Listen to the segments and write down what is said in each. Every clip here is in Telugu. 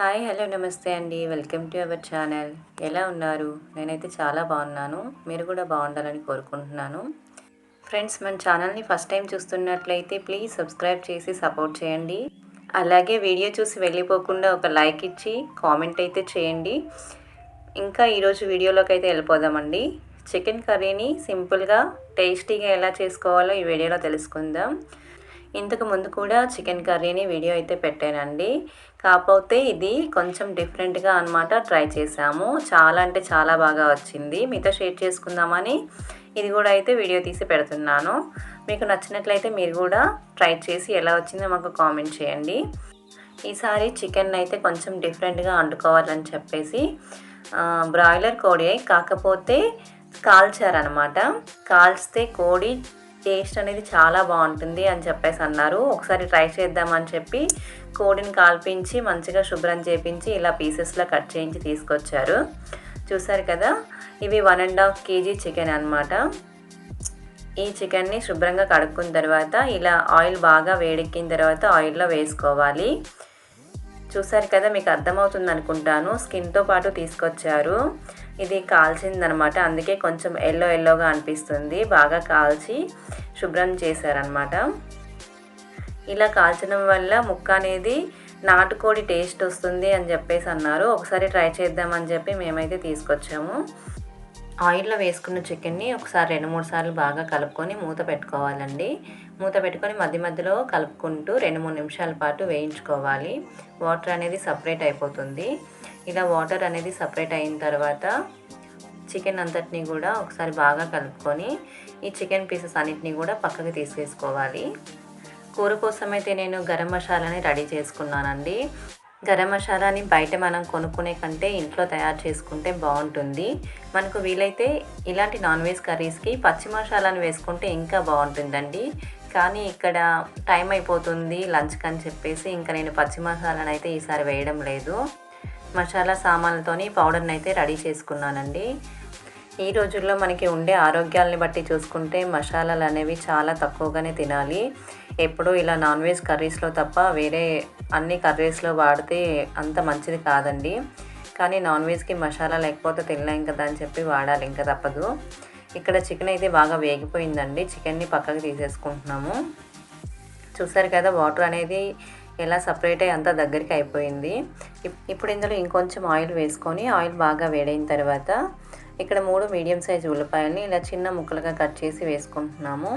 హాయ్ హలో నమస్తే అండి. Welcome to our channel. ఎలా ఉన్నారు? నేనైతే చాలా బాగున్నాను. మీరు కూడా బాగుండాలని కోరుకుంటున్నాను. ఫ్రెండ్స్ మన ఛానల్ని ఫస్ట్ టైం చూస్తున్నట్లయితే ప్లీజ్ సబ్స్క్రైబ్ చేసి సపోర్ట్ చేయండి. అలాగే వీడియో చూసి వెళ్ళిపోకుండా ఒక లైక్ ఇచ్చి కామెంట్ అయితే చేయండి. ఇంకా ఈరోజు వీడియోలోకి అయితే వెళ్ళిపోదామండి. చికెన్ కర్రీని సింపుల్గా టేస్టీగా ఎలా చేసుకోవాలో ఈ వీడియోలో తెలుసుకుందాం. ఇంతకు ముందు కూడా చికెన్ కర్రీని వీడియో అయితే పెట్టానండి. కాకపోతే ఇది కొంచెం డిఫరెంట్గా అనమాట ట్రై చేసాము. చాలా అంటే చాలా బాగా వచ్చింది. మీతో షేర్ చేసుకుందామని ఇది కూడా అయితే వీడియో తీసి పెడుతున్నాను. మీకు నచ్చినట్లయితే మీరు కూడా ట్రై చేసి ఎలా వచ్చిందో మాకు కామెంట్ చేయండి. ఈసారి చికెన్ అయితే కొంచెం డిఫరెంట్గా వండుకోవాలని చెప్పేసి బ్రాయిలర్ కోడి కాకపోతే కాల్చారనమాట కాల్చితే కోడి టేస్ట్ అనేది చాలా బాగుంటుంది అని చెప్పేసి అన్నారు. ఒకసారి ట్రై చేద్దామని చెప్పి కోడిని కాల్పించి మంచిగా శుభ్రం చేపించి ఇలా పీసెస్లో కట్ చేయించి తీసుకొచ్చారు. చూసారు కదా? ఇవి one and half KG chicken అనమాట ఈ చికెన్ని శుభ్రంగా కడుక్కున్న తర్వాత ఇలా ఆయిల్ బాగా వేడెక్కిన తర్వాత ఆయిల్లో వేసుకోవాలి. చూసారు కదా? మీకు అర్థమవుతుంది అనుకుంటాను. స్కిన్తో పాటు తీసుకొచ్చారు. ఇది కాల్చిందనమాట. అందుకే కొంచెం ఎల్లో ఎల్లోగా అనిపిస్తుంది. బాగా కాల్చి శుభ్రం చేశారనమాట. ఇలా కాల్చడం వల్ల ముక్క అనేది నాటుకోడి టేస్ట్ వస్తుంది అని చెప్పేసి అన్నారు. ఒకసారి ట్రై చేద్దామని చెప్పి మేమైతే తీసుకొచ్చాము. ఆయిల్లో వేసుకున్న చికెన్ని ఒకసారి రెండు మూడు సార్లు బాగా కలుపుకొని మూత పెట్టుకోవాలండి. మూత పెట్టుకొని మధ్య మధ్యలో కలుపుకుంటూ రెండు మూడు నిమిషాల పాటు వేయించుకోవాలి. వాటర్ అనేది సపరేట్ అయిపోతుంది. ఇలా వాటర్ అనేది సపరేట్ అయిన తర్వాత చికెన్ అంతటిని కూడా ఒకసారి బాగా కలుపుకొని ఈ చికెన్ పీసెస్ అన్నిటిని కూడా పక్కకి తీసేసుకోవాలి. కూర కోసం అయితే నేను గరం మసాలాని రెడీ చేసుకున్నానండి. గరం మసాలాని బయట మనం కొనుక్కునే కంటే ఇంట్లో తయారు చేసుకుంటే బాగుంటుంది. మనకు వీలైతే ఇలాంటి నాన్ వెజ్ కర్రీస్కి పచ్చి మసాలాని వేసుకుంటే ఇంకా బాగుంటుందండి. కానీ ఇక్కడ టైం అయిపోతుంది లంచ్కి అని చెప్పేసి ఇంకా నేను పచ్చి మసాలాను అయితే ఈసారి వేయడం లేదు. మసాలా సామాన్లతోని పౌడర్ని అయితే రెడీ చేసుకున్నానండి. ఈ రోజుల్లో మనకి ఉండే ఆరోగ్యాలని బట్టి చూసుకుంటే మసాలాలు అనేవి చాలా తక్కువగానే తినాలి. ఎప్పుడు ఇలా నాన్ వెజ్ కర్రీస్లో తప్ప వేరే అన్ని కర్రీస్లో వాడితే అంత మంచిది కాదండి. కానీ నాన్ వెజ్కి మసాలా లేకపోతే తినలేం కదా అని చెప్పి వాడాలి ఇంకా తప్పదు. ఇక్కడ చికెన్ అయితే బాగా వేగిపోయిందండి. చికెన్ని పక్కకి తీసేసుకుంటున్నాము. చూసారు కదా వాటర్ అనేది ఎలా సపరేట్ అయ్యి అంతా దగ్గరికి అయిపోయింది. ఇప్పుడు ఇందులో ఇంకొంచెం ఆయిల్ వేసుకొని ఆయిల్ బాగా వేడైన తర్వాత ఇక్కడ మూడు మీడియం సైజ్ ఉల్లిపాయలని ఇలా చిన్న ముక్కలుగా కట్ చేసి వేసుకుంటున్నాము.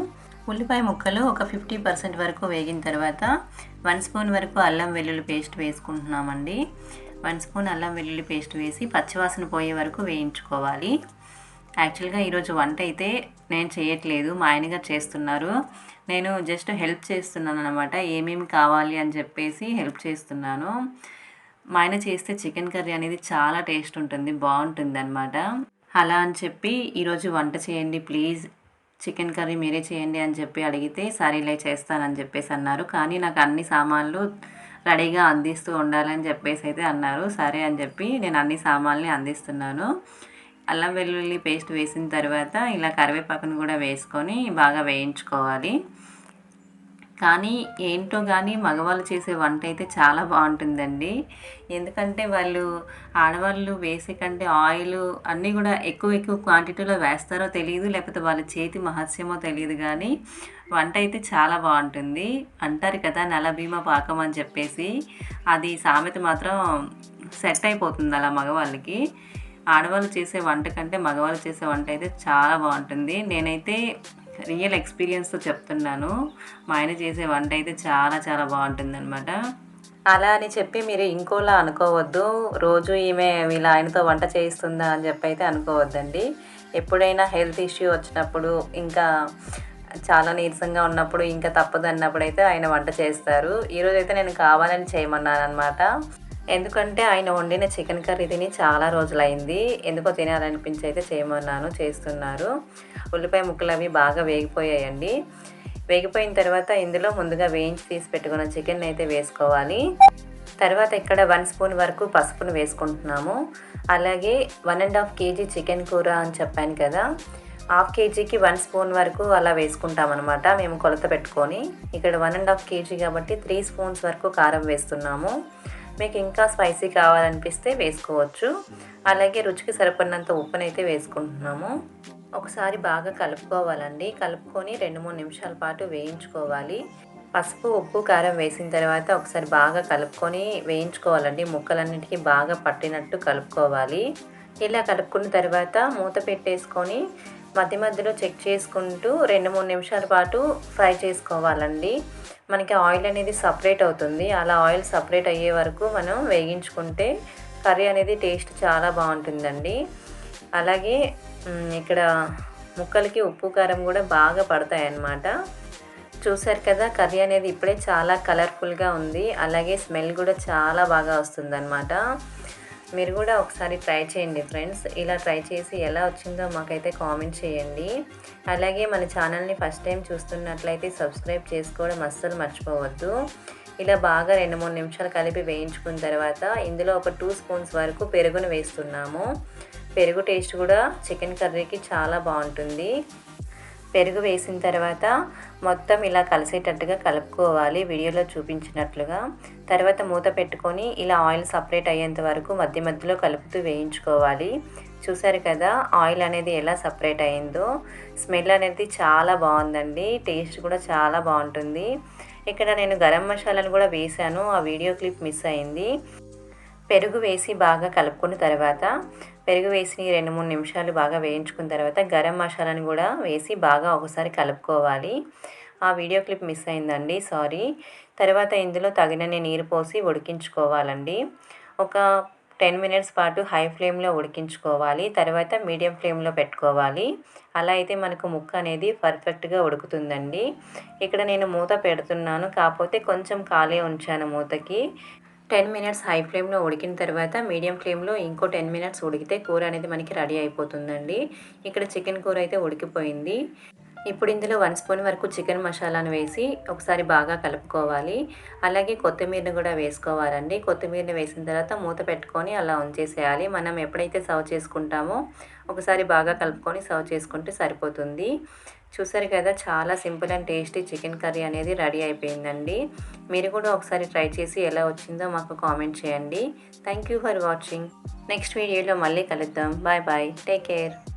ఉల్లిపాయ ముక్కలు ఒక ఫిఫ్టీ పర్సెంట్ వరకు వేగిన తర్వాత వన్ స్పూన్ వరకు అల్లం వెల్లుల్లి పేస్ట్ వేసుకుంటున్నామండి. వన్ స్పూన్ అల్లం వెల్లుల్లి పేస్ట్ వేసి పచ్చివాసన పోయే వరకు వేయించుకోవాలి. యాక్చువల్గా ఈరోజు వంట అయితే నేను చేయట్లేదు మా ఆయనగా చేస్తున్నారు. నేను జస్ట్ హెల్ప్ చేస్తున్నాను అనమాట ఏమేమి కావాలి అని చెప్పేసి హెల్ప్ చేస్తున్నాను. మా ఆయన చేస్తే చికెన్ కర్రీ అనేది చాలా టేస్ట్ ఉంటుంది బాగుంటుంది అనమాట అలా అని చెప్పి ఈరోజు వంట చేయండి ప్లీజ్. చికెన్ కర్రీ మీరే చేయండి అని చెప్పి అడిగితే సరేలే చేస్తానని చెప్పేసి అన్నారు. కానీ నాకు అన్ని సామాన్లు రెడీగా అందిస్తూ ఉండాలని చెప్పేసి అయితే అన్నారు. సరే అని చెప్పి నేను అన్ని సామాన్లు అందిస్తున్నాను. అల్లం వెల్లుల్లి పేస్ట్ వేసిన తర్వాత ఇలా కరివేపాకును కూడా వేసుకొని బాగా వేయించుకోవాలి. కానీ ఏంటో కానీ మగవాళ్ళు చేసే వంట అయితే చాలా బాగుంటుందండి. ఎందుకంటే వాళ్ళు ఆడవాళ్ళు వేసే కంటే ఆయిల్ అన్నీ కూడా ఎక్కువ ఎక్కువ క్వాంటిటీలో వేస్తారో తెలియదు లేకపోతే వాళ్ళ చేతి మహత్యమో తెలియదు కానీ వంట అయితే చాలా బాగుంటుంది. అంటారు కదా నల భీమ పాకం అని చెప్పేసి. అది సామెత మాత్రం సెట్ అయిపోతుంది అలా మగవాళ్ళకి. ఆడవాళ్ళు చేసే వంట కంటే మగవాళ్ళు చేసే వంట అయితే చాలా బాగుంటుంది. నేనైతే రియల్ ఎక్స్పీరియన్స్తో చెప్తున్నాను. మా ఆయన చేసే వంట అయితే చాలా చాలా బాగుంటుంది అనమాట అలా అని చెప్పి మీరు ఇంకోలా అనుకోవద్దు. రోజు ఈమె వీళ్ళ ఆయనతో వంట చేయిస్తుందా అని చెప్పి అయితే అనుకోవద్దండి. ఎప్పుడైనా హెల్త్ ఇష్యూ వచ్చినప్పుడు ఇంకా చాలా నీరసంగా ఉన్నప్పుడు ఇంకా తప్పదు అన్నప్పుడు అయితే ఆయన వంట చేస్తారు. ఈరోజు అయితే నేను కావాలని చేయమన్నాను అనమాట ఎందుకంటే ఆయన వండిన చికెన్ కర్రీ తిని చాలా రోజులైంది. ఎందుకో తినాలనిపించి అయితే చేయమన్నాను చేస్తున్నారు. ఉల్లిపాయ ముక్కలు అవి బాగా వేగిపోయాయండి. వేగిపోయిన తర్వాత ఇందులో ముందుగా వేయించి తీసి పెట్టుకున్న చికెన్ అయితే వేసుకోవాలి. తర్వాత ఇక్కడ వన్ స్పూన్ వరకు పసుపును వేసుకుంటున్నాము. అలాగే one and half KG chicken కూర అని చెప్పాను కదా హాఫ్ కేజీకి వన్ స్పూన్ వరకు అలా వేసుకుంటాం అనమాట మేము కొలత పెట్టుకొని. ఇక్కడ వన్ అండ్ హాఫ్ కేజీ కాబట్టి త్రీ స్పూన్స్ వరకు కారం వేస్తున్నాము. మీకు ఇంకా స్పైసీ కావాలనిపిస్తే వేసుకోవచ్చు. అలాగే రుచికి సరిపడినంత ఉప్పునైతే వేసుకుంటున్నాము. ఒకసారి బాగా కలుపుకోవాలండి. కలుపుకొని రెండు మూడు నిమిషాల పాటు వేయించుకోవాలి. పసుపు ఉప్పు కారం వేసిన తర్వాత ఒకసారి బాగా కలుపుకొని వేయించుకోవాలండి. ముక్కలన్నిటికీ బాగా పట్టినట్టు కలుపుకోవాలి. ఇలా కలుపుకున్న తర్వాత మూత పెట్టేసుకొని మధ్య మధ్యలో చెక్ చేసుకుంటూ రెండు మూడు నిమిషాల పాటు ఫ్రై చేసుకోవాలండి. మనకి ఆయిల్ అనేది సపరేట్ అవుతుంది. అలా ఆయిల్ సపరేట్ అయ్యే వరకు మనం వేగించుకుంటే కర్రీ అనేది టేస్ట్ చాలా బాగుంటుందండి. అలాగే ఇక్కడ ముక్కలకి ఉప్పు కారం కూడా బాగా పడతాయి అన్నమాట చూసారు కదా కర్రీ అనేది ఇప్పుడే చాలా కలర్ఫుల్గా ఉంది. అలాగే స్మెల్ కూడా చాలా బాగా వస్తుందన్నమాట. మీరు కూడా ఒకసారి ట్రై చేయండి ఫ్రెండ్స్. ఇలా ట్రై చేసి ఎలా వచ్చిందో మాకైతే కామెంట్ చేయండి. అలాగే మన ఛానల్ని ఫస్ట్ టైం చూస్తున్నట్లయితే సబ్స్క్రైబ్ చేసుకోవడం అస్సలు మర్చిపోవద్దు. ఇలా బాగా రెండు మూడు నిమిషాలు కలిపి వేయించుకున్న తర్వాత ఇందులో ఒక టూ స్పూన్స్ వరకు పెరుగును వేస్తున్నాము. పెరుగు టేస్ట్ కూడా చికెన్ కర్రీకి చాలా బాగుంటుంది. పెరుగు వేసిన తర్వాత మొత్తం ఇలా కలిసేటట్టుగా కలుపుకోవాలి. వీడియోలో చూపించినట్లుగా. తర్వాత మూత పెట్టుకొని ఇలా ఆయిల్ సపరేట్ అయ్యేంత వరకు మధ్య మధ్యలో కలుపుతూ వేయించుకోవాలి. చూసారు కదా ఆయిల్ అనేది ఎలా సపరేట్ అయిందో స్మెల్ అనేది చాలా బాగుందండి. టేస్ట్ కూడా చాలా బాగుంటుంది. ఇక్కడ నేను గరం మసాలాను కూడా వేశాను. ఆ వీడియో క్లిప్ మిస్ అయింది. పెరుగు వేసి బాగా కలుపుకున్న తర్వాత పెరుగు వేసి రెండు మూడు నిమిషాలు బాగా వేయించుకున్న తర్వాత గరం మసాలాని కూడా వేసి బాగా ఒకసారి కలుపుకోవాలి. ఆ వీడియో క్లిప్ మిస్ అయిందండి సారీ. తర్వాత ఇందులో తగినన్ని నీరు పోసి ఉడికించుకోవాలండి. ఒక టెన్ మినిట్స్ పాటు హై ఫ్లేమ్లో ఉడికించుకోవాలి తర్వాత మీడియం ఫ్లేమ్లో పెట్టుకోవాలి. అలా అయితే మనకు ముక్క అనేది పర్ఫెక్ట్గా ఉడుకుతుందండి. ఇక్కడ నేను మూత పెడుతున్నాను కాకపోతే కొంచెం ఖాళీ ఉంచాను మూతకి. టెన్ మినిట్స్ హై ఫ్లేమ్లో ఉడికిన తర్వాత మీడియం ఫ్లేమ్లో ఇంకో టెన్ మినిట్స్ ఉడికితే కూర అనేది మనకి రెడీ అయిపోతుందండి. ఇక్కడ చికెన్ కూర అయితే ఉడికిపోయింది. ఇప్పుడు ఇందులో వన్ స్పూన్ వరకు చికెన్ మసాలాను వేసి ఒకసారి బాగా కలుపుకోవాలి. అలాగే కొత్తిమీరని కూడా వేసుకోవాలండి. కొత్తిమీరని వేసిన తర్వాత మూత పెట్టుకొని అలా ఉంచేసేయాలి. మనం ఎప్పుడైతే సర్వ్ చేసుకుంటామో ఒకసారి బాగా కలుపుకొని సర్వ్ చేసుకుంటే సరిపోతుంది. చూసారు కదా చాలా simple and tasty chicken curry అనేది రెడీ అయిపోయిందండి. మీరు కూడా ఒకసారి ట్రై చేసి ఎలా వచ్చిందో మాకు కామెంట్ చేయండి. Thank you for watching. Next వీడియోలో మళ్ళీ కలుద్దాం. Bye bye. Take care.